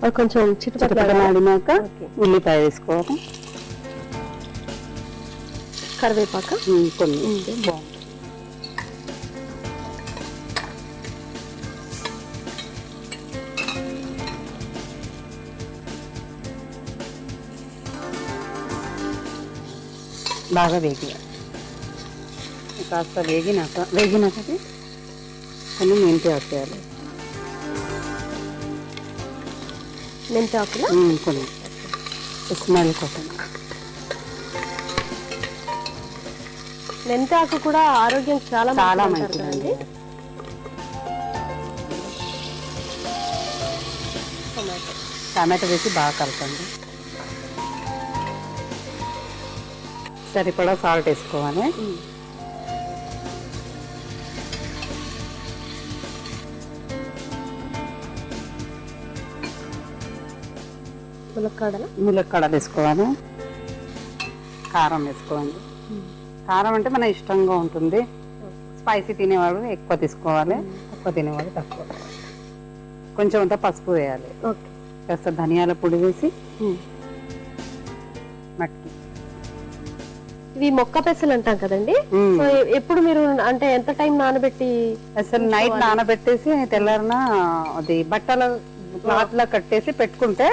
అది కొంచెం చిట్టుపక్కల ఓకే. ఉల్లిపాయ వేసుకోవాలి కరివేపాక. కొన్ని బాగుంటుంది బాగా వేగి కాస్త వేగినాక వేగినాక కొన్ని మెంతి వేసేయాలి మెంతాకుల? కొన్ని స్మెల్ కోసం మెంతాకు కూడా ఆరోగ్యం చాలా చాలా మంచిదండి. టమాటో వేసి బాగా కలపండి. సరిపడా సాల్ట్ వేసుకోవాలి. ములక్కాడల? ములక్కడలు వేసుకోవాలి కారం వేసుకోవాలి. కారం అంటే మన ఇష్టంగా ఉంటుంది. స్పైసీ తినేవాడు ఎక్కువ తీసుకోవాలి తక్కువ తినేవాడు తక్కువ. కొంచెం అంతా పసుపు వేయాలి. ఓకే. కాస్త ధనియాల పొడి వేసి మట్టి ఇవి మొక్క పెసలు అంటాం కదండి. సో ఎప్పుడు మీరు అంటే ఎంత టైం నానబెట్టి అసలు నైట్ నానబెట్టేసి తెల్లారిన అది బట్టల క్లాత్ లా కట్టేసి పెట్టుకుంటే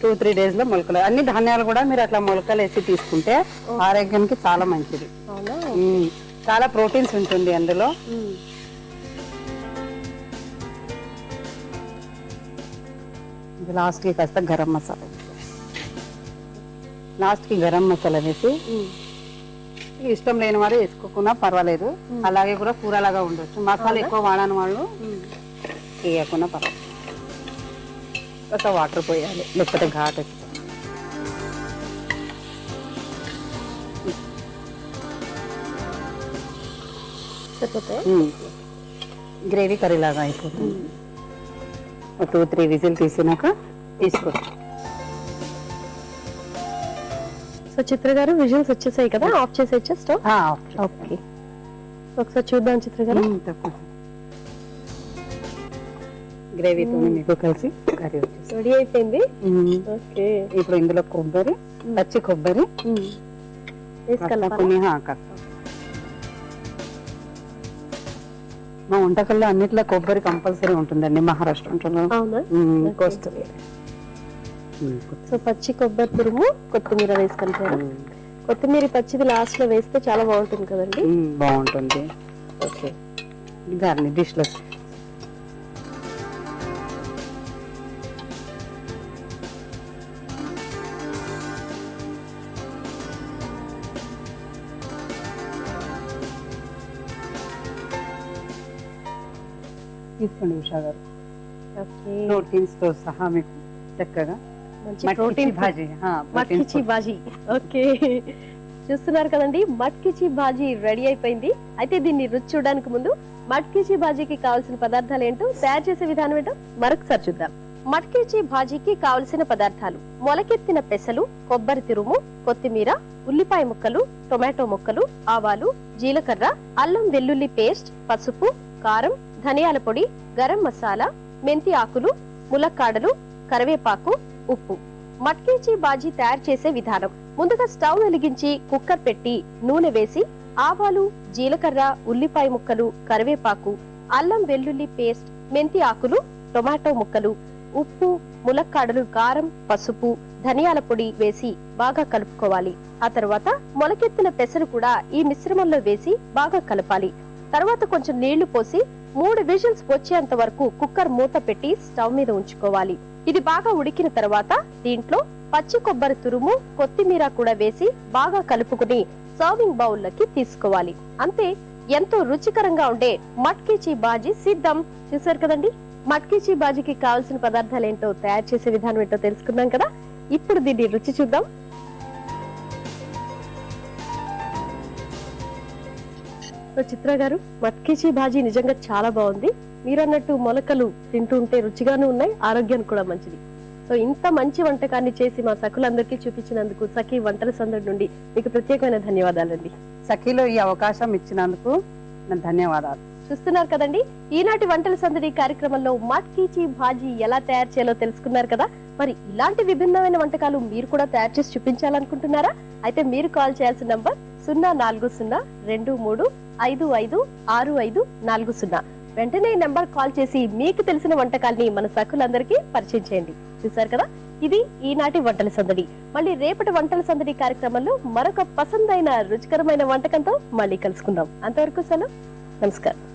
టూ త్రీ డేస్లో మొలకలు. అన్ని ధాన్యాలు కూడా మీరు అట్లా మొలకలు వేసి తీసుకుంటే ఆరోగ్యానికి చాలా మంచిది. చాలా ప్రోటీన్స్ ఉంటుంది అందులో. లాస్ట్కి కాస్త గరం మసాలా లాస్ట్కి గరం మసాలా వేసి. ఇష్టం లేని వారు వేసుకోకున్నా పర్వాలేదు. అలాగే కూడా కూరలాగా ఉండొచ్చు. మసాలా ఎక్కువ వాడని వాళ్ళు. వేయకుండా పర్వాలేదు. కాస్త వాటర్ పోయాలి లేకపోతే ఘాట్. గ్రేవీ కర్రీ లాగా అయిపోతుంది ఒక టూ త్రీ విజిల్ తీసినాక తీసుకోవచ్చు సో చిత్ర గారు విజువల్స్ వచ్చేసాయి కదా? ఆఫ్ చేసేచ్చా స్టవ్? చేసి. ఓకే. ఒకసారి చూద్దాం చిత్ర గారు. తప్పకుండా. గ్రేవీతో మీకు కలిసి కర్రీ వచ్చేసి రెడీ అయిపోయింది? ఓకే. ఇప్పుడు ఇందులో కొబ్బరి పచ్చి కొబ్బరి? కొన్ని మా వంటకాల్లో అన్నిట్లో కొబ్బరి కంపల్సరీ ఉంటుందండి మహారాష్ట్ర సో పచ్చి కొబ్బరి తురుము కొత్తిమీర వేసి కలిపారు మ్మ్. కొత్తిమీర పచ్చిది లాస్ట్లో వేస్తే చాలా బాగుంటుంది కదండి? బాగుంటుంది. ఓకే. గార్ని డిష్లో తీసుకోండి ఉషా గారు. ప్రోటీన్స్తో సహా మీకు చక్కగా మంచి ప్రోటీన్ భాజీ మట్కిచి ఓకే. చూస్తున్నారు కదండి మట్కిచి బాజీ రెడీ అయిపోయింది. అయితే దీన్ని రుచి చూడడానికి ముందు మట్కిచి బాజీకి కావాల్సిన పదార్థాలు ఏంటో తయారు చేసే విధానం ఏంటో మరొకసారి చూద్దాం. మట్కిచి బాజీకి కావలసిన పదార్థాలు మొలకెత్తిన పెసలు కొబ్బరి తురుము కొత్తిమీర ఉల్లిపాయ ముక్కలు టొమాటో ముక్కలు ఆవాలు జీలకర్ర అల్లం వెల్లుల్లి పేస్ట్ పసుపు కారం ధనియాల పొడి గరం మసాలా మెంతి ఆకులు ములక్కాడలు కరివేపాకు ఉప్పు. మట్కేచి బాజీ తయారు చేసే విధానం. ముందుగా స్టవ్ వెలిగించి కుక్కర్ పెట్టి నూనె వేసి ఆవాలు జీలకర్ర ఉల్లిపాయ ముక్కలు కరివేపాకు అల్లం వెల్లుల్లి పేస్ట్ మెంతి ఆకులు టొమాటో ముక్కలు ఉప్పు ములక్కాడలు కారం పసుపు ధనియాల పొడి వేసి బాగా కలుపుకోవాలి. ఆ తర్వాత మొలకెత్తిన పెసరు కూడా ఈ మిశ్రమంలో వేసి బాగా కలపాలి. తర్వాత కొంచెం నీళ్ళు పోసి మూడు విజిల్స్ వచ్చేంత వరకు కుక్కర్ మూత పెట్టి స్టవ్ మీద ఉంచుకోవాలి. ఇది బాగా ఉడికిన తర్వాత దీంట్లో పచ్చి కొబ్బరి తురుము కొత్తిమీర కూడా వేసి బాగా కలుపుకుని సర్వింగ్ బౌల్లోకి తీసుకోవాలి. అంతే ఎంతో రుచికరంగా ఉండే మట్కిచి బాజీ సిద్ధం. చూసారు కదండి? మట్కీచి బాజీకి కావాల్సిన పదార్థాలు ఏంటో తయారు చేసే విధానం ఏంటో తెలుసుకున్నాం కదా? ఇప్పుడు దీన్ని రుచి చూద్దాం. సో చిత్ర గారు మట్కీచి బాజీ నిజంగా చాలా బాగుంది. మీరన్నట్టు మొలకలు తింటుంటే రుచిగానే ఉన్నాయి ఆరోగ్యానికి కూడా మంచిది. సో ఇంత మంచి వంటకాన్ని చేసి మా సఖులందరికీ చూపించినందుకు సఖీ వంటల సందడి నుండి మీకు ప్రత్యేకమైన ధన్యవాదాలండి. సఖీలో ఈ అవకాశం ఇచ్చినందుకు ధన్యవాదాలు. చూస్తున్నారు కదండి? ఈనాటి వంటల సందడి కార్యక్రమంలో మట్కీచి భాజీ ఎలా తయారు చేయాలో తెలుసుకున్నారు కదా? మరి ఇలాంటి విభిన్నమైన వంటకాలు మీరు కూడా తయారు చేసి చూపించాలనుకుంటున్నారా? అయితే మీరు కాల్ చేయాల్సిన నంబర్ సున్నా నాలుగు సున్నా రెండు మూడు ఐదు ఐదు ఆరు ఐదు నాలుగు సున్నా. వెంటనే ఈ నంబర్ కాల్ చేసి మీకు తెలిసిన వంటకాల్ని మన సఖులందరికీ పరిచయం చేయండి. చూసారు కదా? ఇది ఈనాటి వంటల సందడి. మళ్ళీ రేపటి వంటల సందడి కార్యక్రమంలో మరొక పసందైన రుచికరమైన వంటకంతో మళ్ళీ కలుసుకుందాం. అంతవరకు సెలవు. నమస్కారం.